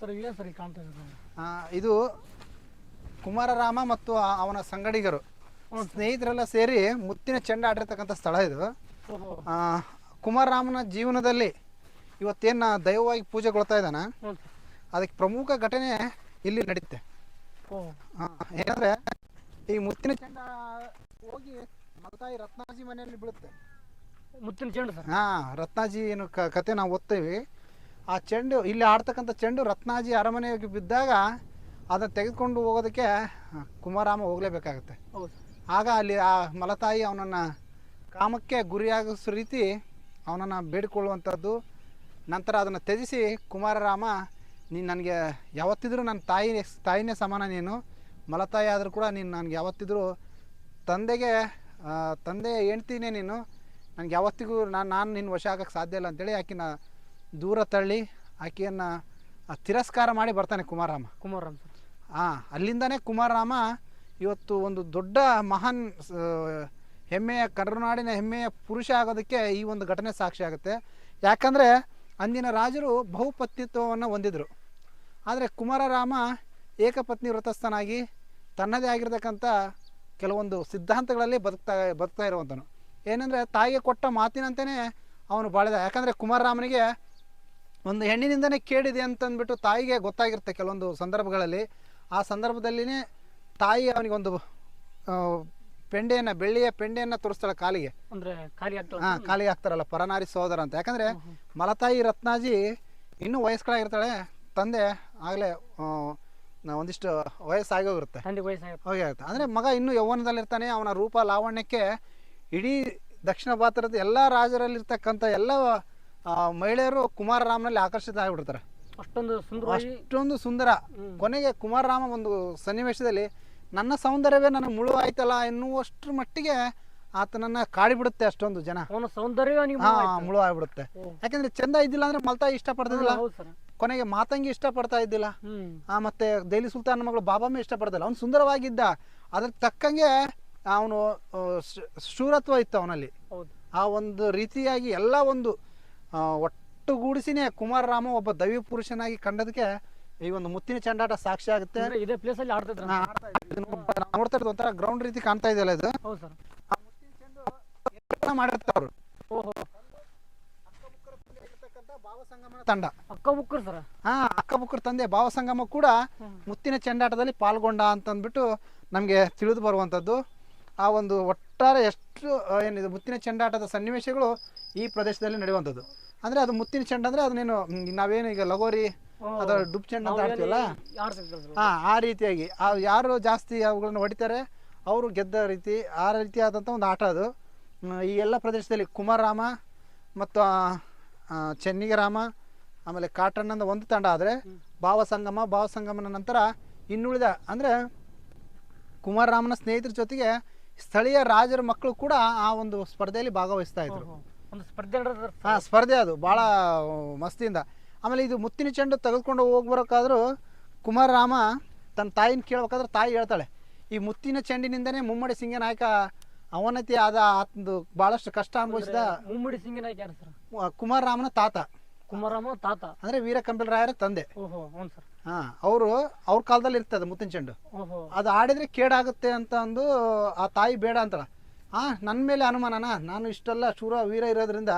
Sir ಸರಿ ಕಾಣ್ತಾ ಇದೆ ಆ, ಇದು ಕುಮಾರರಾಮ ಮತ್ತು ಆ- ಅವನ ಸಂಗಡಿಗರು. ಸ್ನೇಹಿತರೆಲ್ಲ ಸೇರಿ ಮುತ್ತಿನ ಚೆಂಡ ಆಡಿರ್ತಕ್ಕಂಥ ಸ್ಥಳ ಇದು. ಓಹೋ. ಆ, ಕುಮಾರರಾಮನ ಜೀವನದಲ್ಲಿ ಇವತ್ತೇನು ದೈವವಾಗಿ ಪೂಜೆಗೊಳ್ತಾ ಇದ್ದಾನೆ? ಹ್ಞೂ ಸರ್. ಅದಕ್ಕೆ ಪ್ರಮುಖ ಘಟನೆ ಇಲ್ಲಿ ನಡೀತೆ. ಆ, ಏನಂದ್ರೆ ಈ ಮುತ್ತಿನ ಚೆಂಡ ಹೋಗಿ ಮಲತಾಯಿ ರತ್ನಾಜಿ ಮನೆಯಲ್ಲಿ ಬೀಳುತ್ತೆ. ಮುತ್ತಿನ ಚೆಂಡು ಸರ್. ಹಾ ರತ್ನಾಜಿ ಏನು ಕ- ಕತೆ ನಾವು ಓದ್ತೇವೆ. ಆ ಚೆಂಡು ಇಲ್ಲಿ ಆಡ್ತಕ್ಕಂಥ ಚೆಂಡು ರತ್ನಾಜಿ ಅರಮನೆಗೆ ಬಿದ್ದಾಗ ಅದನ್ನು ತೆಗೆದುಕೊಂಡು ಹೋಗೋದಕ್ಕೆ ಕುಮಾರಾಮ ಹೋಗಲೇಬೇಕಾಗತ್ತೆ. ಆಗ ಅಲ್ಲಿ ಆ ಮಲತಾಯಿ ಅವನನ್ನು ಕಾಮಕ್ಕೆ ಗುರಿಯಾಗಿಸೋ ರೀತಿ ಅವನನ್ನು ಬೇಡಿಕೊಳ್ಳುವಂಥದ್ದು. ನಂತರ ಅದನ್ನು ತ್ಯಜಿಸಿ ಕುಮಾರರಾಮ ನೀನು ನನಗೆ ಯಾವತ್ತಿದ್ರೂ ನನ್ನ ತಾಯಿ ತಾಯಿನೇ ಸಮಾನ ನೀನು. ಮಲತಾಯಿ ಆದರೂ ಕೂಡ ನೀನು ನನಗೆ ಯಾವತ್ತಿದ್ರೂ ತಂದೆಗೆ ತಂದೆ ಹೆಂಡ್ತಿನೇ ನೀನು. ನನಗೆ ಯಾವತ್ತಿಗೂ ನಾನು ನಾನು ನಿನ್ನ ವಶ ಆಗೋಕ್ಕೆ ಸಾಧ್ಯ ಇಲ್ಲ ಅಂತೇಳಿ ಆಕಿನ ದೂರ ತಳ್ಳಿ ಆಕೆಯನ್ನು ತಿರಸ್ಕಾರ ಮಾಡಿ ಬರ್ತಾನೆ ಕುಮಾರರಾಮ. ಕುಮಾರರಾಮ ಹಾ ಅಲ್ಲಿಂದನೇ ಕುಮಾರರಾಮ ಇವತ್ತು ಒಂದು ದೊಡ್ಡ ಮಹಾನ್ ಹೆಮ್ಮೆಯ ಕರುನಾಡಿನ ಹೆಮ್ಮೆಯ ಪುರುಷ ಆಗೋದಕ್ಕೆ ಈ ಒಂದು ಘಟನೆ ಸಾಕ್ಷಿ ಆಗುತ್ತೆ. ಯಾಕಂದರೆ ಅಂದಿನ ರಾಜರು ಬಹುಪತ್ನಿತ್ವವನ್ನು ಹೊಂದಿದ್ರು. ಆದರೆ ಕುಮಾರರಾಮ ಏಕಪತ್ನಿ ವ್ರತಸ್ಥನಾಗಿ ತನ್ನದೇ ಆಗಿರತಕ್ಕಂಥ ಕೆಲವೊಂದು ಸಿದ್ಧಾಂತಗಳಲ್ಲಿ ಬದುಕ್ತಾ ಬದುಕ್ತಾ ಇರುವಂಥನು ಏನಂದರೆ ತಾಯಿಗೆ ಕೊಟ್ಟ ಮಾತಿನಂತೆಯೇ ಅವನು ಬಾಳಿದ. ಯಾಕಂದರೆ ಕುಮಾರರಾಮನಿಗೆ ಒಂದು ಹೆಣ್ಣಿನಿಂದನೇ ಕೇಳಿದೆ ಅಂತಂದ್ಬಿಟ್ಟು ತಾಯಿಗೆ ಗೊತ್ತಾಗಿರುತ್ತೆ ಕೆಲವೊಂದು ಸಂದರ್ಭಗಳಲ್ಲಿ. ಆ ಸಂದರ್ಭದಲ್ಲಿನೇ ತಾಯಿ ಅವನಿಗೊಂದು ಒಂದು ಪೆಂಡೆಯನ್ನು ಬೆಳ್ಳಿಯ ಪೆಂಡೆಯನ್ನು ತೋರಿಸ್ತಾಳೆ ಕಾಲಿಗೆ. ಅಂದ್ರೆ ಹಾಂ ಕಾಲಿಗೆ ಹಾಕ್ತಾರಲ್ಲ ಪರನಾರಿ ಸೋದರ ಅಂತ. ಯಾಕಂದರೆ ಮಲತಾಯಿ ರತ್ನಾಜಿ ಇನ್ನೂ ವಯಸ್ಕರಾಗಿರ್ತಾಳೆ ತಂದೆ ಆಗಲೇ ಒಂದಿಷ್ಟು ವಯಸ್ಸಾಗೋಗಿರುತ್ತೆ. ಹೋಗಿ ಆಗುತ್ತೆ. ಅಂದರೆ ಮಗ ಇನ್ನೂ ಯೌವನದಲ್ಲಿರ್ತಾನೆ ಅವನ ರೂಪ ಲಾವಣ್ಯಕ್ಕೆ ಇಡೀ ದಕ್ಷಿಣ ಭಾರತದ ಎಲ್ಲ ರಾಜರಲ್ಲಿರ್ತಕ್ಕಂಥ ಎಲ್ಲ ಮಹಿಳೆಯರು ಕುಮಾರರಾಮನಲ್ಲಿ ಆಕರ್ಷಿತ ಆಗಿಬಿಡ್ತಾರೆ. ಅಷ್ಟೊಂದು ಸುಂದರ ಅಷ್ಟೊಂದು ಸುಂದರ. ಕೊನೆಗೆ ಕುಮಾರರಾಮ ಒಂದು ಸನ್ನಿವೇಶದಲ್ಲಿ ನನ್ನ ಸೌಂದರ್ಯವೇ ನನಗೆ ಮುಳು ಆಯ್ತಲ್ಲ ಎನ್ನುವಷ್ಟರ ಮಟ್ಟಿಗೆ ಆತನನ್ನ ಕಾಡಿಬಿಡುತ್ತೆ ಅಷ್ಟೊಂದು ಜನ. ಅವನ ಸೌಂದರ್ಯ ನೀವು ಹಾ ಮುಳು ಆಗ್ಬಿಡುತ್ತೆ ಯಾಕಂದ್ರೆ ಚಂದ ಇದ್ದಿಲ್ಲ ಅಂದ್ರೆ ಮಲ್ತಾ ಇಷ್ಟಪಡ್ತಿದ್ದಿಲ್ಲ. ಕೊನೆಗೆ ಮಾತಂಗಿ ಇಷ್ಟಪಡ್ತಾ ಇದ್ದಿಲ್ಲ. ಆ ಮತ್ತೆ ದೆಹಲಿ ಸುಲ್ತಾನ್ ಮಗಳು ಬಾಬಾಮಿ ಇಷ್ಟಪಡ್ತಿಲ್ಲ ಅವ್ನು ಸುಂದರವಾಗಿದ್ದ. ಅದ್ರ ತಕ್ಕಂಗೆ ಅವನು ಶೂರತ್ವ ಇತ್ತು ಅವನಲ್ಲಿ. ಆ ಒಂದು ರೀತಿಯಾಗಿ ಎಲ್ಲ ಒಂದು ಆ, ಒಟ್ಟುಗೂಡಿಸಿನೇ ಕುಮಾರರಾಮ ಒಬ್ಬ ದೈವ ಪುರುಷನಾಗಿ ಕಂಡದಕ್ಕೆ ಈ ಒಂದು ಮುತ್ತಿನ ಚಂಡಾಟ ಸಾಕ್ಷಿ ಆಗುತ್ತೆ. ಇದೇ ಪ್ಲೇಸ್ ಅಲ್ಲಿ ಆಡ್ತಾ ನೋಡ್ತಾ ಇರೋದು ಒಂಥರ ಗ್ರೌಂಡ್ ರೀತಿ ಕಾಣ್ತಾ ಇದೆಯಲ್ಲ ಇದು? ಮಾಡಿರ್ತಾರೆ ತಂಡ. ಅಕ್ಕ ಬುಕ್ಕರ್ ಸರ್? ಹಾ ಅಕ್ಕಬುಕ್ಕರ ತಂದೆ ಭಾವಸಂಗಮ ಕೂಡ ಮುತ್ತಿನ ಚೆಂಡಾಟದಲ್ಲಿ ಪಾಲ್ಗೊಂಡ ಅಂತಂದ್ಬಿಟ್ಟು ನಮಗೆ ತಿಳಿದು ಬರುವಂಥದ್ದು. ಆ ಒಂದು ಒಟ್ಟಾರೆ ಎಷ್ಟು ಏನಿದೆ ಮುತ್ತಿನ ಚೆಂಡಾಟದ ಸನ್ನಿವೇಶಗಳು ಈ ಪ್ರದೇಶದಲ್ಲಿ ನಡೆಯುವಂಥದ್ದು. ಅಂದರೆ ಅದು ಮುತ್ತಿನ ಚೆಂಡ ಅಂದರೆ ಅದನ್ನೇನು ನಾವೇನು ಈಗ ಲಗೋರಿ ಅದರ ಡುಬ್ ಚೆಂಡ ಅಂತ ಆಡ್ತೀವಲ್ಲ? ಹಾಂ ಆ ರೀತಿಯಾಗಿ. ಆ ಯಾರು ಜಾಸ್ತಿ ಅವುಗಳನ್ನು ಹೊಡಿತಾರೆ ಅವರು ಗೆದ್ದ ರೀತಿ ಆ ರೀತಿಯಾದಂಥ ಒಂದು ಆಟ ಅದು. ಈ ಎಲ್ಲ ಪ್ರದೇಶದಲ್ಲಿ ಕುಮಾರರಾಮ ಮತ್ತು ಚೆನ್ನಿಗರಾಮ ಆಮೇಲೆ ಕಾಟಣ್ಣನ ಒಂದು ತಂಡ ಆದರೆ ಭಾವಸಂಗಮ ಭಾವಸಂಗಮನ ನಂತರ ಇನ್ನುಳಿದ ಅಂದರೆ ಕುಮಾರರಾಮನ ಸ್ನೇಹಿತರ ಜೊತೆಗೆ ಸ್ಥಳೀಯ ರಾಜರ ಮಕ್ಕಳು ಕೂಡ ಆ ಒಂದು ಸ್ಪರ್ಧೆಯಲ್ಲಿ ಭಾಗವಹಿಸ್ತಾ ಇದ್ರು. ಒಂದು ಸ್ಪರ್ಧೆ ಹಾ ಸ್ಪರ್ಧೆ ಅದು ಭಾಳ ಮಸ್ತಿಯಿಂದ. ಆಮೇಲೆ ಇದು ಮುತ್ತಿನ ಚೆಂಡು ತೆಗೆದುಕೊಂಡು ಹೋಗ್ಬರೋಕ್ಕಾದ್ರೂ ಕುಮಾರರಾಮ ತನ್ನ ತಾಯಿನ ಕೇಳ್ಬೇಕಾದ್ರೆ ತಾಯಿ ಹೇಳ್ತಾಳೆ ಈ ಮುತ್ತಿನ ಚೆಂಡಿನಿಂದನೇ ಮುಮ್ಮಡಿ ಸಿಂಗ ನಾಯಕ ಅವನತಿ ಆದ ಆತಂದು ಭಾಳಷ್ಟು ಕಷ್ಟ ಅನುಭವಿಸಿದ ಮುಮ್ಮಡಿ ಸಿಂಗ ನಾಯಕ ಸರ್? ಮ- ಕುಮಾರರಾಮನ ತಾತ. ಕುಮಾರರಾಮ ತಾತ. ಅಂದ್ರೆ ವೀರ ಕಂಬಿಲ್ ರಾಯರ ತಂದೆ. ಓಹೋ ಸರ್. ಹಾಂ ಅವರು ಅವ್ರ ಕಾಲದಲ್ಲಿ ಇರ್ತದೆ ಮುತ್ತಿನ ಚೆಂಡು. ಅದು ಆಡಿದ್ರೆ ಕೇಡಾಗುತ್ತೆ ಅಂತ ಅಂದು ಆ ತಾಯಿ ಬೇಡ ಅಂತಾಳ. ಆ ನನ್ನ ಮೇಲೆ ಅನುಮಾನನ? ನಾನು ಇಷ್ಟೆಲ್ಲ ಶೂರ ವೀರ ಇರೋದ್ರಿಂದ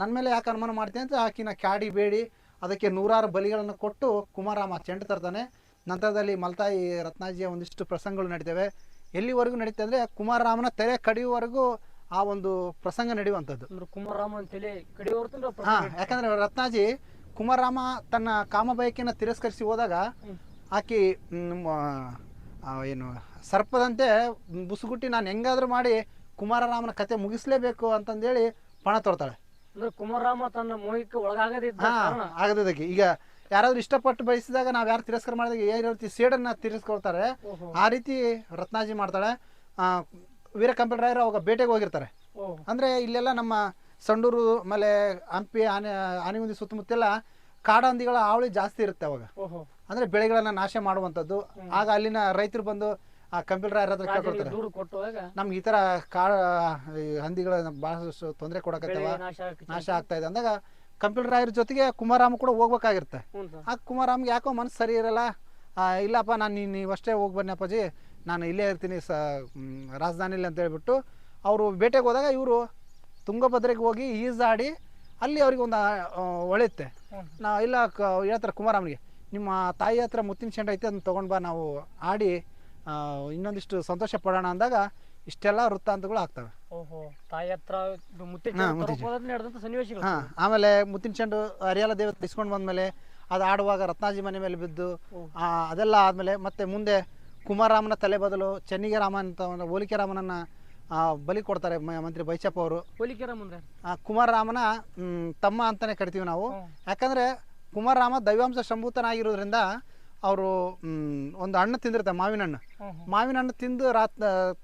ನನ್ನ ಮೇಲೆ ಯಾಕೆ ಅನುಮಾನ ಮಾಡ್ತೀನಿ ಅಂತ ಆಕಿನ ಕ್ಯಾಡಿ ಬೇಡಿ ಅದಕ್ಕೆ ನೂರಾರು ಬಲಿಗಳನ್ನು ಕೊಟ್ಟು ಕುಮಾರಾಮ ಚೆಂಡು ತರ್ತಾನೆ. ನಂತರದಲ್ಲಿ ಮಲ್ತಾಯಿ ರತ್ನಾಜಿಯ ಒಂದಿಷ್ಟು ಪ್ರಸಂಗಗಳು ನಡೀತವೆ. ಎಲ್ಲಿವರೆಗೂ ನಡೀತದೆ ಅಂದರೆ ಕುಮಾರರಾಮನ ತಲೆ ಕಡಿಯುವವರೆಗೂ ಆ ಒಂದು ಪ್ರಸಂಗ ನಡೆಯುವಂಥದ್ದು. ಕುಮಾರರಾಮನ ತಲೆ ಕಡಿಯುವ ಹಾಂ ಯಾಕಂದ್ರೆ ರತ್ನಾಜಿ ಕುಮಾರರಾಮ ತನ್ನ ಕಾಮಬಯಕೆಯನ್ನು ತಿರಸ್ಕರಿಸಿ ಹೋದಾಗ ಆಕಿ ಏನು ಸರ್ಪದಂತೆ ಬುಸುಗುಟ್ಟಿ ನಾನು ಹೆಂಗಾದ್ರೂ ಮಾಡಿ ಕುಮಾರರಾಮನ ಕತೆ ಮುಗಿಸ್ಲೇಬೇಕು ಅಂತಂದೇಳಿ ಪಣ ತೊಡ್ತಾಳೆ. ಅಂದ್ರೆ ಕುಮಾರರಾಮ ತನ್ನ ಮೋಹಕ್ಕೆ ಒಳಗಾಗದಿದ್ದ ಆಗದಕ್ಕೆ ಈಗ ಯಾರಾದ್ರೂ ಇಷ್ಟಪಟ್ಟು ಬಯಸಿದಾಗ ನಾವು ಯಾರು ತಿರಸ್ಕಾರ ಮಾಡಿದಾಗ ಯಾವ ರೀತಿ ಸೇಡನ್ನ ತಿರಸ್ಕೊಳ್ತಾರೆ. ಆ ರೀತಿ ರತ್ನಾಜಿ ಮಾಡ್ತಾಳೆ. ಆ, ವೀರ ಕಂಪ್ಯೂಟರ್ ಅವಾಗ ಬೇಟೆಗೆ ಹೋಗಿರ್ತಾರೆ. ಅಂದರೆ ಇಲ್ಲೆಲ್ಲ ನಮ್ಮ ಸಂಡೂರು ಆಮೇಲೆ ಹಂಪಿ ಆನೆ ಆನೆಗುಂದಿ ಸುತ್ತಮುತ್ತೆಲ್ಲ ಕಾಡಂದಿಗಳ ಹಾವಳಿ ಜಾಸ್ತಿ ಇರುತ್ತೆ ಅವಾಗ. ಅಂದ್ರೆ ಬೆಳೆಗಳನ್ನ ನಾಶ ಮಾಡುವಂತದ್ದು ಆಗ ಅಲ್ಲಿನ ರೈತರು ಬಂದು ಆ ಕಂಪ್ಯೂಟರ್ ಯಾರ ಹತ್ರ ಕೇಳ್ಕೊಳ್ತಾರೆ. ನಮ್ಗೆ ಈ ತರ ಕಾ ಹಂದಿಗಳ ಭಾಳಷ್ಟು ತೊಂದರೆ ಕೊಡಕತ್ತವ. ನಾಶ ಆಗ್ತಾ ಇದೆ. ಅಂದಾಗ ಕಂಪ್ಯೂಟರ್ ರಾಯರ ಜೊತೆಗೆ ಕುಮಾರಾಮ್ ಕೂಡ ಹೋಗ್ಬೇಕಾಗಿರುತ್ತೆ. ಆ ಕುಮಾರಾಮ್ಗೆ ಯಾಕೋ ಮನಸ್ಸು ಸರಿ ಇರಲ್ಲ. ಇಲ್ಲಪ್ಪ ನಾನು ನೀವು ನೀವಷ್ಟೇ ಹೋಗಿ ಬನ್ನಿ ಅಪ್ಪಾಜಿ. ನಾನು ಇಲ್ಲೇ ಇರ್ತೀನಿ ಸ ರಾಜಧಾನಿಲಿ ಅಂತ ಹೇಳ್ಬಿಟ್ಟು ಅವರು ಬೇಟೆಗೆ ಹೋದಾಗ ಇವರು ತುಂಗಭದ್ರೆಗೆ ಹೋಗಿ ಈಜಾಡಿ ಅಲ್ಲಿ ಅವ್ರಿಗೆ ಒಂದು ಒಳೆಯುತ್ತೆ ನಾ ಇಲ್ಲ ಕ ಹೇಳ್ತಾರೆ ಕುಮಾರಮ್ಮನಿಗೆ ನಿಮ್ಮ ತಾಯಿ ಹತ್ರ ಮುತ್ತಿನ ಚೆಂಡು ಐತೆ ಅದನ್ನ ತೊಗೊಂಡು ಬಾ ನಾವು ಆಡಿ ಇನ್ನೊಂದಿಷ್ಟು ಸಂತೋಷ ಪಡೋಣ ಅಂದಾಗ ಇಷ್ಟೆಲ್ಲ ವೃತ್ತಾಂತಗಳು ಆಗ್ತವೆ. ಹಾ, ಆಮೇಲೆ ಮುತ್ತಿನ ಚೆಂಡು ಹರಿಯಾಲ ದೇವತೆ ಇಸ್ಕೊಂಡು ಬಂದ್ಮೇಲೆ ಅದು ಆಡುವಾಗ ರತ್ನಾಜಿ ಮನೆ ಮೇಲೆ ಬಿದ್ದು ಅದೆಲ್ಲ ಆದಮೇಲೆ ಮತ್ತೆ ಮುಂದೆ ಕುಮಾರರಾಮನ ತಲೆ ಬದಲು ಚೆನ್ನಿಗೆ ರಾಮ ಅಂತ ಹೋಲಿಕೆ ರಾಮನನ್ನ ಬಲಿ ಕೊಡ್ತಾರೆ ಮ- ಮಂತ್ರಿ ಬೈಚಪ್ಪ ಅವರು. ಆ, ಕುಮಾರರಾಮನ ಮ್, ತಮ್ಮ ಅಂತಾನೆ ಕರಿತೀವಿ ನಾವು. ಯಾಕಂದ್ರೆ ಕುಮಾರರಾಮ ದೈವಾಂಶ ಸಂಭೂತನಾಗಿರೋದ್ರಿಂದ ಅವರು ಒಂದು ಹಣ್ಣು ತಿಂದಿರ್ತಾರೆ ಮಾವಿನ ಹಣ್ಣು. ಮಾವಿನ ಹಣ್ಣು ತಿಂದು ರಾತ್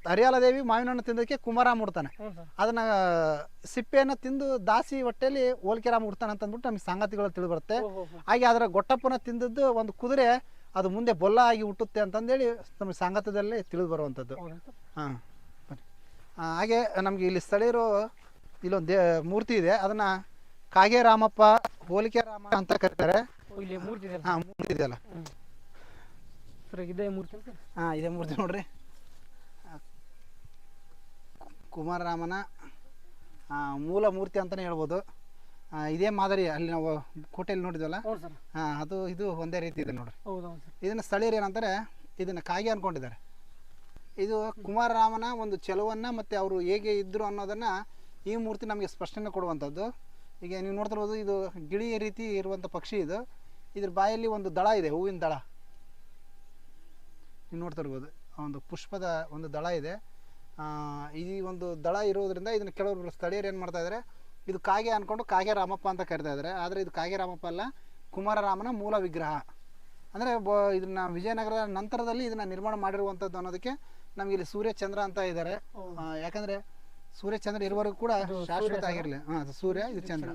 ಹರಿಯಾಲ ದೇವಿ ಮಾವಿನ ಹಣ್ಣು ತಿಂದಕ್ಕೆ ಕುಮಾರರಾಮ ಹುಡ್ತಾನೆ. ಹ್ಞೂ ಸರ್ ಅದನ್ನ ಸಿಪ್ಪೆಯನ್ನು ತಿಂದು ದಾಸಿ ಹೊಟ್ಟೆಯಲ್ಲಿ ಹೋಲಿಕೆ ರಾಮ ಹುಡ್ತಾನೆ ಅಂತ ಅಂದ್ಬಿಟ್ಟು ನಮಗೆ ಸಂಗತಿಗಳು ತಿಳಿದು ಬರುತ್ತೆ ಹಾಗೆ ಅದರ ಗೊಟ್ಟಪ್ಪನ ತಿಂದದ್ದು ಒಂದು ಕುದುರೆ ಅದು ಮುಂದೆ ಬೊಲ್ಲ ಆಗಿ ಹುಟ್ಟುತ್ತೆ ಅಂತಂದೇಳಿ ನಮಗೆ ಸಂಗತದಲ್ಲಿ ತಿಳಿದು ಬರುವಂಥದ್ದು. ಹೌದಾ ಸರ್ ಹಾಂ. ಆ, ಹಾಗೆ ನಮಗೆ ಇಲ್ಲಿ ಸ್ಥಳೀಯರು ಇಲ್ಲೊಂದು ದೇ ಮೂರ್ತಿ ಇದೆ. ಅದನ್ನು ಕಾಗೆ ರಾಮಪ್ಪ ಹೋಲಿಕೆ ರಾಮ ಅಂತ ಕರೀತಾರೆ. ಇಲ್ಲಿ ಮೂರ್ತಿ ಹಾಂ ಮೂರ್ತಿ ಇದೆಯಲ್ಲ. ಸರ್ ಇದೇ ಮೂರ್ತಿ ಹಾಂ ಇದೇ ಮೂರ್ತಿ ನೋಡ್ರಿ. ಕುಮಾರರಾಮನ ಮೂಲ ಮೂರ್ತಿ ಅಂತಲೇ ಹೇಳ್ಬೋದು. ಇದೇ ಮಾದರಿ ಅಲ್ಲಿ ನಾವು ಕೋಟೆಯಲ್ಲಿ ನೋಡಿದ್ವಲ್ಲ? ಹಾಂ ಅದು ಇದು ಒಂದೇ ರೀತಿ ಇದೆ ನೋಡ್ರಿ. ಇದನ್ನು ಸ್ಥಳೀಯರು ಏನಂತಾರೆ ಇದನ್ನು ಕಾಗೆ ಅನ್ಕೊಂಡಿದ್ದಾರೆ. ಇದು ಕುಮಾರರಾಮನ ಒಂದು ಚೆಲುವನ್ನು ಮತ್ತು ಅವರು ಹೇಗೆ ಇದ್ದರು ಅನ್ನೋದನ್ನು ಈ ಮೂರ್ತಿ ನಮಗೆ ಸ್ಪಷ್ಟನೆ ಕೊಡುವಂಥದ್ದು. ಈಗ ನೀವು ನೋಡ್ತಿರ್ಬೋದು ಇದು ಗಿಳಿಯ ರೀತಿ ಇರುವಂಥ ಪಕ್ಷಿ ಇದು. ಇದ್ರ ಬಾಯಲ್ಲಿ ಒಂದು ದಳ ಇದೆ, ಹೂವಿನ ದಳ. ನೀವು ನೋಡ್ತಿರ್ಬೋದು ಒಂದು ಪುಷ್ಪದ ಒಂದು ದಳ ಇದೆ. ಈ ಒಂದು ದಳ ಇರೋದ್ರಿಂದ ಇದನ್ನು ಕೆಲವರು ಸ್ಥಳೀಯರು ಏನು ಮಾಡ್ತಾ ಇದ್ದಾರೆ ಇದು ಕಾಗೆ ಅಂದ್ಕೊಂಡು ಕಾಗೆ ರಾಮಪ್ಪ ಅಂತ ಕರಿತಾ ಇದ್ದಾರೆ ಆದರೆ ಇದು ಕಾಗೆ ರಾಮಪ್ಪ ಅಲ್ಲ, ಕುಮಾರರಾಮನ ಮೂಲ ವಿಗ್ರಹ. ಅಂದರೆ ಬ, ಇದನ್ನ ವಿಜಯನಗರ ನಂತರದಲ್ಲಿ ಇದನ್ನ ನಿರ್ಮಾಣ ಮಾಡಿರುವಂಥದ್ದು ಅನ್ನೋದಕ್ಕೆ ನಮಗೆ ಇಲ್ಲಿ ಸೂರ್ಯ ಚಂದ್ರ ಅಂತ ಇದ್ದಾರೆ. ಯಾಕಂದ್ರೆ ಸೂರ್ಯ ಚಂದ್ರ ಇರುವವರೆಗೂ ಕೂಡ ಶಾಶ್ವತ ಆಗಿರಲಿ. ಹಾಂ ಸೂರ್ಯ ಇದು ಚಂದ್ರ.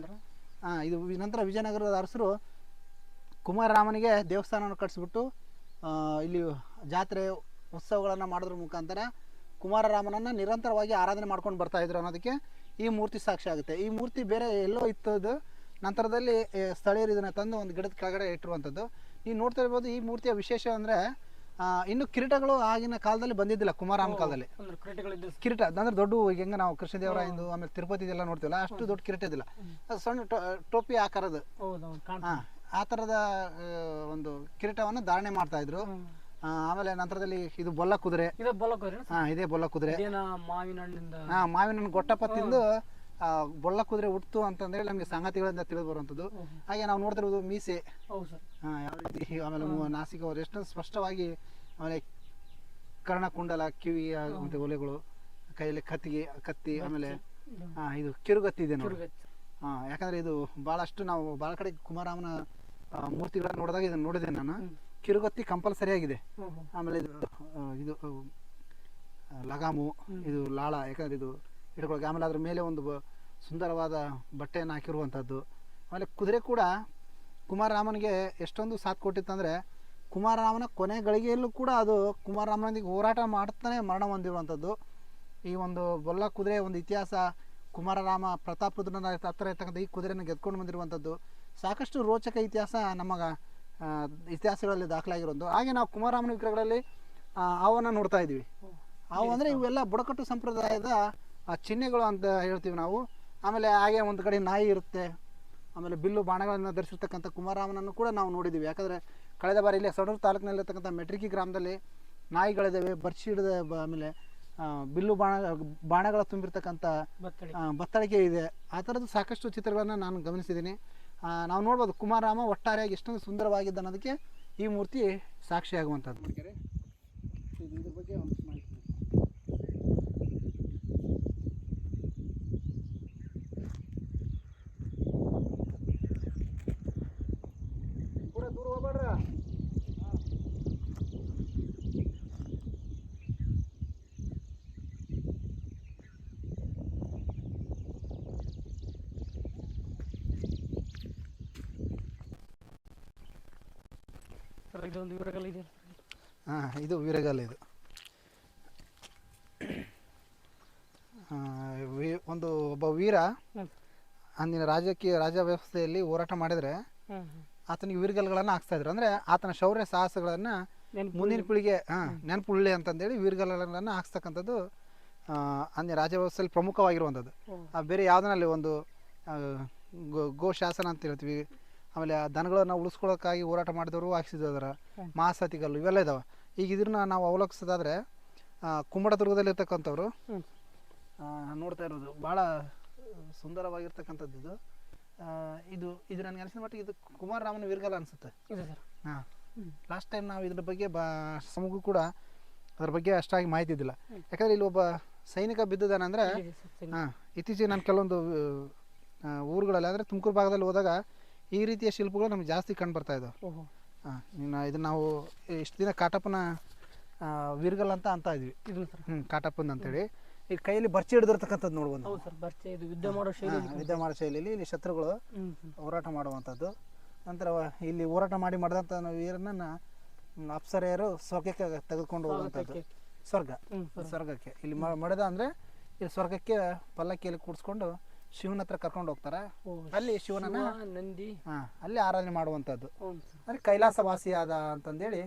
ಹಾ ಇದು ನಂತರ ವಿಜಯನಗರದ ಅರಸರು ಕುಮಾರರಾಮನಿಗೆ ದೇವಸ್ಥಾನವನ್ನು ಕಟ್ಟಿಸ್ಬಿಟ್ಟು ಇಲ್ಲಿ ಜಾತ್ರೆ ಉತ್ಸವಗಳನ್ನು ಮಾಡೋದ್ರ ಮುಖಾಂತರ ಕುಮಾರರಾಮನನ್ನು ನಿರಂತರವಾಗಿ ಆರಾಧನೆ ಮಾಡ್ಕೊಂಡು ಬರ್ತಾ ಇದ್ರು ಅನ್ನೋದಕ್ಕೆ ಈ ಮೂರ್ತಿ ಸಾಕ್ಷಿ ಆಗುತ್ತೆ. ಈ ಮೂರ್ತಿ ಬೇರೆ ಎಲ್ಲೋ ಇತ್ತದು ನಂತರದಲ್ಲಿ ಸ್ಥಳೀಯರು ಇದನ್ನು ತಂದು ಒಂದು ಗಿಡದ ಕೆಳಗಡೆ ಇಟ್ಟಿರುವಂಥದ್ದು ನೀವು ನೋಡ್ತಾ ಇರ್ಬೋದು ಈ ಮೂರ್ತಿಯ ವಿಶೇಷ ಅಂದರೆ ಇನ್ನು ಕಿರೀಟಗಳು ಆಗಿನ ಕಾಲದಲ್ಲಿ ಬಂದಿದ್ದಿಲ್ಲ ಕುಮಾರಾಮ್ ಕಾಲದಲ್ಲಿ. ಕಿರೀಟ ಅಂದ್ರೆ ದೊಡ್ಡ ಹೆಂಗ ನಾವು ನಾವು ಕೃಷ್ಣದೇವರಾಯಂದು ಆಮೇಲೆ ತಿರುಪತಿ ಎಲ್ಲ ನೋಡ್ತೀವಲ್ಲ ಅಷ್ಟು ದೊಡ್ಡ ಕಿರೀಟ ಇದಿಲ್ಲ ಸಣ್ಣ ಟೋಪಿ ಆಕಾರದ ಆ ತರದ ಒಂದು ಕಿರೀಟವನ್ನು ಧಾರಣೆ ಮಾಡ್ತಾ ಇದ್ರು. ಆಮೇಲೆ ನಂತರದಲ್ಲಿ ಇದು ಬೊಲ್ಲ ಕುದುರೆ. ಇದು ಬಲಕೋರಿ ಹಾಂ ಇದೇ ಬೊಲ್ಲ ಕುದುರೆ. ಮಾವಿನ ಹಣ್ಣಿಂದ? ಹಾಂ ಮಾವಿನ ಹಣ್ಣು ಗೊಟ್ಟಪ್ಪ ತಿಂದು ಬೊಲ್ಲ ಕುದುರೆ ಹುಟ್ಟು ಅಂತಂದ್ರೆ ನಮಗೆ ಸಂಗತಿಗಳಿಂದ ತಿಳಿದು ಬರುವಂಥದ್ದು. ಹಾಗೆ ನಾವು ನೋಡ್ತಿರೋದು ಮೀಸೆ. ಹೌದು ಸರ್. ಹಾಂ ಯಾವ ರೀತಿ ಆಮೇಲೆ ನಾಸಿಕ ಅವರು ಎಷ್ಟೊಂದು ಸ್ಪಷ್ಟವಾಗಿ ಆಮೇಲೆ ಕರ್ಣಕುಂಡಲ ಕಿವಿ ಮತ್ತೆ ಒಲೆಗಳು ಕೈಯಲ್ಲಿ ಕತ್ತಿಗೆ ಕತ್ತಿ ಆಮೇಲೆ ಇದು ಕಿರುಗತ್ತಿ ಇದೆ ನೋಡಿ. ಹಾ ಯಾಕಂದ್ರೆ ಇದು ಬಹಳಷ್ಟು ನಾವು ಬಹಳ ಕಡೆ ಕುಮಾರರಾಮನ ಮೂರ್ತಿಗಳನ್ನ ನೋಡಿದಾಗ ಇದನ್ನ ನೋಡಿದೆ ನಾನು. ಕಿರುಗತ್ತಿ ಕಂಪಲ್ಸರಿ ಆಗಿದೆ. ಆಮೇಲೆ ಇದು ಇದು ಲಗಾಮು ಇದು ಲಾಳ ಯಾಕಂದ್ರೆ ಇದು ಹಿಡ್ಕೊಳಕ್ಕೆ ಆಮೇಲೆ ಅದ್ರ ಮೇಲೆ ಒಂದು ಸುಂದರವಾದ ಬಟ್ಟೆಯನ್ನು ಹಾಕಿರುವಂಥದ್ದು ಆಮೇಲೆ ಕುದುರೆ ಕೂಡ ಕುಮಾರರಾಮನಿಗೆ ಎಷ್ಟೊಂದು ಸಾಥ್ ಕೊಟ್ಟಿತ್ತಂದರೆ ಕುಮಾರರಾಮನ ಕೊನೆ ಗಳಿಗೆಯಲ್ಲೂ ಕೂಡ ಅದು ಕುಮಾರರಾಮನೊಂದಿಗೆ ಹೋರಾಟ ಮಾಡ್ತಾನೆ ಮರಣ ಹೊಂದಿರುವಂಥದ್ದು ಈ ಒಂದು ಬೊಲ್ಲ ಕುದುರೆ ಒಂದು ಇತಿಹಾಸ ಕುಮಾರರಾಮ ಪ್ರತಾಪರುದ್ರನ ಹತ್ರ ಇರ್ತಕ್ಕಂಥ ಈ ಕುದುರೆಯನ್ನು ಗೆದ್ಕೊಂಡು ಬಂದಿರುವಂಥದ್ದು ಸಾಕಷ್ಟು ರೋಚಕ ಇತಿಹಾಸ ನಮಗ ಆ, ಇತಿಹಾಸಗಳಲ್ಲಿ ದಾಖಲಾಗಿರೋದು ಹಾಗೆ ನಾವು ಕುಮಾರರಾಮನ ವಿಗ್ರಹಗಳಲ್ಲಿ ಆ, ಹಾವನ್ನು ನೋಡ್ತಾ ಇದ್ದೀವಿ. ಆವು ಅಂದರೆ ಇವೆಲ್ಲ ಬುಡಕಟ್ಟು ಸಂಪ್ರದಾಯದ ಆ, ಚಿಹ್ನೆಗಳು ಅಂತ ಹೇಳ್ತೀವಿ ನಾವು. ಆಮೇಲೆ ಹಾಗೆ ಒಂದು ಕಡೆ ನಾಯಿ ಇರುತ್ತೆ. ಆಮೇಲೆ ಬಿಲ್ಲು ಬಾಣಗಳನ್ನು ಧರಿಸಿರ್ತಕ್ಕಂಥ ಕುಮಾರರಾಮನನ್ನು ಕೂಡ ನಾವು ನೋಡಿದ್ದೀವಿ ಯಾಕಂದರೆ ಕಳೆದ ಬಾರಿ ಇಲ್ಲೇ ಸಡೂರು ತಾಲೂಕಿನಲ್ಲಿರ್ತಕ್ಕಂಥ ಮೆಟ್ರಿಕಿ ಗ್ರಾಮದಲ್ಲಿ ನಾಯಿಗಳಿದ್ದಾವೆ ಬರ್ಚಿ ಹಿಡಿದ ಆಮೇಲೆ ಬಿಲ್ಲು ಬಾಣ ಬಾಣಗಳ ತುಂಬಿರ್ತಕ್ಕಂಥ ಬತ್ತಳಿ ಬತ್ತಳಿಕೆ ಇದೆ. ಆ ಥರದ್ದು ಸಾಕಷ್ಟು ಚಿತ್ರಗಳನ್ನು ನಾನು ಗಮನಿಸಿದ್ದೀನಿ. ನಾವು ನೋಡ್ಬೋದು ಕುಮಾರರಾಮ ಒಟ್ಟಾರೆಯಾಗಿ ಎಷ್ಟೊಂದು ಸುಂದರವಾಗಿದ್ದ ಅನ್ನೋದಕ್ಕೆ ಈ ಮೂರ್ತಿ ಸಾಕ್ಷಿಯಾಗುವಂಥದ್ದು. ಇದ್ರ ಬಗ್ಗೆ ಒಂದು ಮಾಹಿತಿ ಕೂಡ ದೂರ ಹೋಗ್ಬೇಡ್ರ ಇದೆ. ಹಾಂ ಇದು ವೀರಗಲ್ ಇದು. ಒಂದು ಒಬ್ಬ ವೀರ ಅಂದಿನ ರಾಜಕೀಯ ರಾಜ ವ್ಯವಸ್ಥೆಯಲ್ಲಿ ಹೋರಾಟ ಮಾಡಿದರೆ ಆತನಿಗೆ ವೀರ್ಗಲ್ಗಳನ್ನು ಹಾಕ್ತಾ ಇದ್ರು. ಅಂದರೆ ಆತನ ಶೌರ್ಯ ಸಾಹಸಗಳನ್ನು ಮುಂದಿನ ಪೀಳಿಗೆ ಹಾಂ ನೆನಪುಳ್ಳಿ ಅಂತಂದೇಳಿ ವೀರ್ಗಲ್ಗಳನ್ನು ಹಾಕ್ಸ್ತಕ್ಕಂಥದ್ದು ಅಂದಿನ ರಾಜ ವ್ಯವಸ್ಥೆಯಲ್ಲಿ ಪ್ರಮುಖವಾಗಿರುವಂಥದ್ದು. ಆ, ಬೇರೆ ಯಾವುದರಲ್ಲಿ ಒಂದು ಗೋ ಶಾಸನ ಅಂತ ಹೇಳ್ತೀವಿ. ಆಮೇಲೆ ಆ ದನಗಳನ್ನು ಉಳಿಸ್ಕೊಳ್ಳೋಕ್ಕಾಗಿ ಹೋರಾಟ ಮಾಡಿದವರು ಹಾಕ್ಸಿದ್ರು ಅದರ ಹ್ಮ್. ಇವೆಲ್ಲ ಇದಾವೆ ಈಗ ಇದನ್ನ ನಾವು ಅವಲೋಕಿಸೋದಾದ್ರೆ ಕುಂಬಳದುರ್ಗದಲ್ಲಿರ್ತಕ್ಕಂಥವ್ರು. ನೋಡ್ತಾ ಇರೋದು ಭಾಳ ಸುಂದರವಾಗಿರ್ತಕ್ಕಂಥದ್ದು ಇದು ಇದು ಇದು ನನಗೆ ಅನಿಸಿದ ಮಟ್ಟಿಗೆ ಇದು ಕುಮಾರರಾಮನ ವೀರ್ಗಲ ಅನಿಸುತ್ತೆ ಹಾಂ. ಲಾಸ್ಟ್ ಟೈಮ್ ನಾವು ಇದ್ರ ಬಗ್ಗೆ ಬಾ ಸಮಗೂ ಕೂಡ ಅದ್ರ ಬಗ್ಗೆ ಅಷ್ಟಾಗಿ ಮಾಹಿತಿ ಇದ್ದಿಲ್ಲ. ಯಾಕಂದ್ರೆ ಇಲ್ಲಿ ಒಬ್ಬ ಸೈನಿಕ ಬಿದ್ದಿದ್ದಾನೆ ಅಂದರೆ ಹಾಂ ಇತ್ತೀಚೆಗೆ ನಾನು ಕೆಲವೊಂದು ಊರುಗಳಲ್ಲಿ ಅಂದರೆ ತುಮಕೂರು ಭಾಗದಲ್ಲಿ ಹೋದಾಗ ಈ ರೀತಿಯ ಶಿಲ್ಪಗಳು ನಮ್ಗೆ ಜಾಸ್ತಿ ಕಂಡು ಬರ್ತಾ ಇದಾವೆ. ಓಹೋ. ಹಾಂ ಇನ್ನು ಇದು ನಾವು ಇಷ್ಟು ದಿನ ಕಾಟಪ್ಪನ ವಿರ್ಗಲ್ ಅಂತ ಅಂತ ಇದ್ವಿ. ಇದು ಸರ್. ಹ್ಞೂ ಕಾಟಪ್ಪನ ಅಂತೇಳಿ ಈ ಕೈಯಲ್ಲಿ ಬರ್ಚಿ ಹಿಡಿದಿರ್ತಕ್ಕಂಥದ್ದು ನೋಡ್ಬೋದು ನಾವು. ಹೌದು ಸರ್ ಬರ್ಚೆ ಇದು ಯುದ್ಧ ಮಾಡೋ ಶೈಲಿ ಹಾಂ, ಯುದ್ಧ ಮಾಡೋ ಶೈಲಿಯಲ್ಲಿ ಇಲ್ಲಿ ಶತ್ರುಗಳು ಹ್ಮ್ ಹೋರಾಟ ಮಾಡುವಂಥದ್ದು. ನಂತರ ಇಲ್ಲಿ ಹೋರಾಟ ಮಾಡಿ ಮಾಡಿದಂಥ ವೀರನನ್ನು ಅಪ್ಸರೆಯರು ಸ್ವರ್ಗಕ್ಕೆ ತೆಗೆದುಕೊಂಡು ಹೋಗುವಂಥದ್ದು. ಸ್ವರ್ಗ. ಹ್ಮ್. ಸ್ವರ್ಗಕ್ಕೆ. ಇಲ್ಲಿ ಮ- ಮಡೆದ ಅಂದರೆ ಇಲ್ಲಿ ಸ್ವರ್ಗಕ್ಕೆ ಪಲ್ಲಕ್ಕಿಯಲ್ಲಿ ಕೂಡಿಸ್ಕೊಂಡು ಶಿವನ ಹತ್ರ ಕರ್ಕೊಂಡು ಹೋಗ್ತಾರೆ. ಅಲ್ಲಿ ಶಿವನನ್ನ ನಂದಿ. ಹಾಂ ಅಲ್ಲಿ ಆರಾಧನೆ ಮಾಡುವಂತದ್ದು ಅಂದ್ರೆ ಕೈಲಾಸ ವಾಸಿ ಆದ ಅಂತಂದೇಳಿ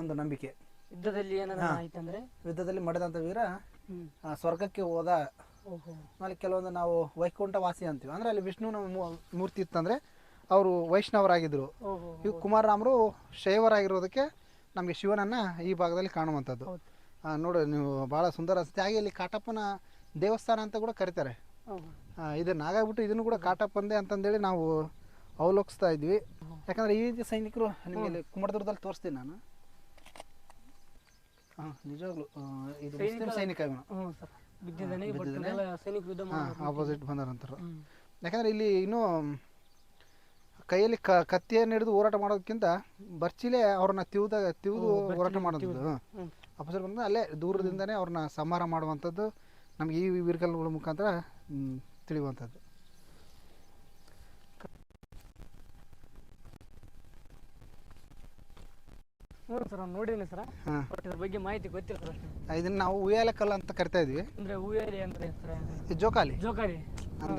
ಒಂದು ನಂಬಿಕೆ. ಯುದ್ಧದಲ್ಲಿ ಏನಾರ ಆಯ್ತಂದ್ರೆ? ಯುದ್ಧದಲ್ಲಿ ಮಡಿದಂತ ವೀರ ಸ್ವರ್ಗಕ್ಕೆ ಹೋದ. ಅಲ್ಲಿ ಆಮೇಲೆ ಕೆಲವೊಂದು ನಾವು ವೈಕುಂಠ ವಾಸಿ ಅಂತೀವಿ. ಅಂದ್ರೆ ಅಲ್ಲಿ ವಿಷ್ಣುವಿನ ಮೂರ್ತಿ ಇತ್ತಂದ್ರೆ ಅವರು ವೈಷ್ಣವರಾಗಿದ್ರು. ಇವ್ ಕುಮಾರರಾಮರು ಶೈವರಾಗಿರೋದಕ್ಕೆ ನಮಗೆ ಶಿವನನ್ನ ಈ ಭಾಗದಲ್ಲಿ ಕಾಣುವಂಥದ್ದು. ನೋಡು ನೀವು ಬಹಳ ಸುಂದರ ಹಾಗೆ ಇಲ್ಲಿ ಕಾಟಪ್ಪನ ದೇವಸ್ಥಾನ ಅಂತ ಕೂಡ ಕರೀತಾರೆ. ಇದನ್ನ ಹಾಗಾಗ್ಬಿಟ್ಟು ಇದನ್ನು ಕೂಡ ಕಾಟಪ್ಪಂದೆ ಅಂತಂದೇಳಿ ನಾವು ಅವಲೋಕಿಸ್ತಾ ಇದ್ವಿ. ಯಾಕಂದ್ರೆ ಈ ರೀತಿ ಸೈನಿಕರು ನಿಮಗೆ ಇಲ್ಲಿ ಕುಮರದುರ್ಗದಲ್ಲಿ ತೋರಿಸ್ತೀನಿ ನಾನು. ಹಾಂ ನಿಜವಾಗ್ಲು ಇದು ಮುಸ್ಲಿಂ ಸೈನಿಕ ಆಪೋಸಿಟ್ ಬಂದಾರಂತಾರೆ ಯಾಕಂದ್ರೆ ಇಲ್ಲಿ ಇನ್ನೂ ಕೈಯಲ್ಲಿ ಕ ಕತ್ತಿಯನ್ನು ಹಿಡಿದು ಹೋರಾಟ ಮಾಡೋದಕ್ಕಿಂತ ಬರ್ಚಿಲೇ ಅವ್ರನ್ನ ತಿವ್ದಾಗ ತಿವಿದು ಹೋರಾಟ ಮಾಡೋದು. ಆಪೋಸಿಟ್ ಅಪೋಸಿಟ್ ಬಂದ ಅಲ್ಲೇ ದೂರದಿಂದನೇ ಅವ್ರನ್ನ ಸಂಹಾರ ಮಾಡುವಂಥದ್ದು. ನಮಗೆ ಈ ವೀರ್ಗಲ್ಗಳ ಮುಖಾಂತರ ತಿಳಿಯುವಂಥದ್ದು. ಹ್ಞೂ ಸರ್ ನಾನು ನೋಡಿದ್ದೀನಿ ಸರ್. ಹಾಂ. ಬಟ್ ಇದ್ರ ಬಗ್ಗೆ ಮಾಹಿತಿ ಗೊತ್ತಿಲ್ಲ ಸರ್ ಇದನ್ನ ಇದನ್ನು ನಾವು ಉಯ್ಯಾಲೆ ಕಲ್ಲು ಅಂತ ಕರಿತಾ ಇದ್ವಿ. ಅಂದ್ರೆ ಹೂವೇಲಿ ಅಂದ್ರೆ ಸರ್. ಈ ಜೋಕಾಲಿ. ಜೋಕಾಲಿ. ಅಂದ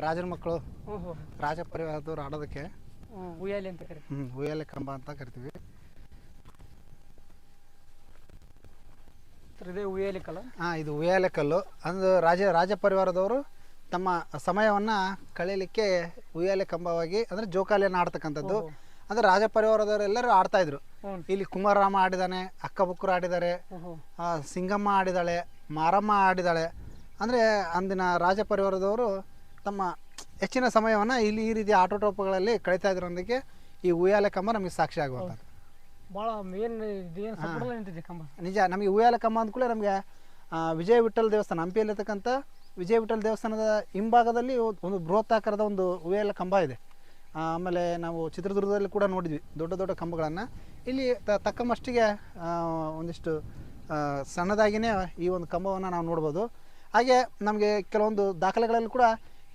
ರಾಜರ ಮಕ್ಕಳು. ಹ್ಞೂ ಹ್ಞೂ ರಾಜ ಪರಿವಾರದವ್ರು ಆಡೋದಕ್ಕೆ. ಹ್ಞೂ ಉಯ್ಯಾಲಿ ಅಂತ ಕರಿ. ಹ್ಞೂ ಉಯ್ಯಾಲೆ ಕಂಬ ಅಂತ ಕರಿತೀವಿ. ಇದೇ ಉಯ್ಯಾಲೆ ಹಾಂ ಇದು ಉಯ್ಯಾಲೆ ಕಲ್ಲು. ಅಂದು ರಾಜ ರಾಜ ಪರಿವಾರದವರು ತಮ್ಮ ಸಮಯವನ್ನು ಕಳೀಲಿಕ್ಕೆ ಉಯ್ಯಾಲೆ ಕಂಬವಾಗಿ ಅಂದರೆ ಜೋಕಾಲಿಯನ್ನು ಆಡ್ತಕ್ಕಂಥದ್ದು. ಅಂದರೆ ರಾಜ ಪರಿವಾರದವರೆಲ್ಲರೂ ಆಡ್ತಾ ಇದ್ರು. ಇಲ್ಲಿ ಕುಮಾರರಾಮ ಆಡಿದಾನೆ ಅಕ್ಕಬುಕ್ಕರು ಆಡಿದ್ದಾರೆ ಆ, ಸಿಂಗಮ್ಮ ಆಡಿದಾಳೆ ಮಾರಮ್ಮ ಆಡಿದಾಳೆ. ಅಂದರೆ ಅಂದಿನ ರಾಜ ಪರಿವಾರದವರು ತಮ್ಮ ಹೆಚ್ಚಿನ ಸಮಯವನ್ನು ಇಲ್ಲಿ ಈ ರೀತಿಯ ಆಟೋಟೋಪಗಳಲ್ಲಿ ಕಳೀತಾ ಇದ್ರೊಂದಿಗೆ ಈ ಉಯ್ಯಾಲೆ ಕಂಬ ನಮಗೆ ಸಾಕ್ಷಿ ಆಗುವಂಥದ್ದು. ಭಾಳ ಮೇನ್ ಇದೇನು ಸಪೋರ್ಟಲ್ಲ ನಿಂತಿದೆ ಕಂಬ. ನಿಜ ನಮಗೆ ಹೂಯಾಲ ಕಂಬ ಅಂದ್ಕೂಡಲೇ ನಮಗೆ ವಿಜಯ ವಿಠಲ್ ದೇವಸ್ಥಾನ ಹಂಪಿಯಲ್ಲಿರ್ತಕ್ಕಂಥ ವಿಜಯ ವಿಠಲ್ ದೇವಸ್ಥಾನದ ಹಿಂಭಾಗದಲ್ಲಿ ಒಂದು ಬೃಹತ್ತಾಕಾರದ ಒಂದು ಹೂಯಾಲ ಕಂಬ ಇದೆ. ಆಮೇಲೆ ನಾವು ಚಿತ್ರದುರ್ಗದಲ್ಲಿ ಕೂಡ ನೋಡಿದ್ವಿ ದೊಡ್ಡ ದೊಡ್ಡ ಕಂಬಗಳನ್ನು. ಇಲ್ಲಿ ತ ತಕ್ಕ ಮಷ್ಟಿಗೆ ಒಂದಿಷ್ಟು ಸಣ್ಣದಾಗಿಯೇ ಈ ಒಂದು ಕಂಬವನ್ನು ನಾವು ನೋಡ್ಬೋದು. ಹಾಗೆ ನಮಗೆ ಕೆಲವೊಂದು ದಾಖಲೆಗಳಲ್ಲಿ ಕೂಡ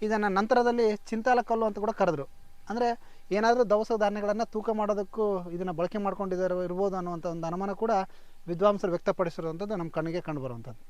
ಇದನ್ನು ನಂತರದಲ್ಲಿ ಚಿಂತಾಲ ಕಲ್ಲು ಅಂತ ಕೂಡ ಕರೆದ್ರು. ಅಂದರೆ ಏನಾದರೂ ದವಸ ಧಾನ್ಯಗಳನ್ನು ತೂಕ ಮಾಡೋದಕ್ಕೂ ಇದನ್ನು ಬಳಕೆ ಮಾಡ್ಕೊಂಡಿದ್ದಾರೆ ಇರ್ಬೋದು ಅನ್ನುವಂಥ ಒಂದು ಅನುಮಾನ ಕೂಡ ವಿದ್ವಾಂಸರು ವ್ಯಕ್ತಪಡಿಸಿರುವಂಥದ್ದು ನಮ್ಮ ಕಣ್ಣಿಗೆ ಕಂಡು ಬರುವಂಥದ್ದು.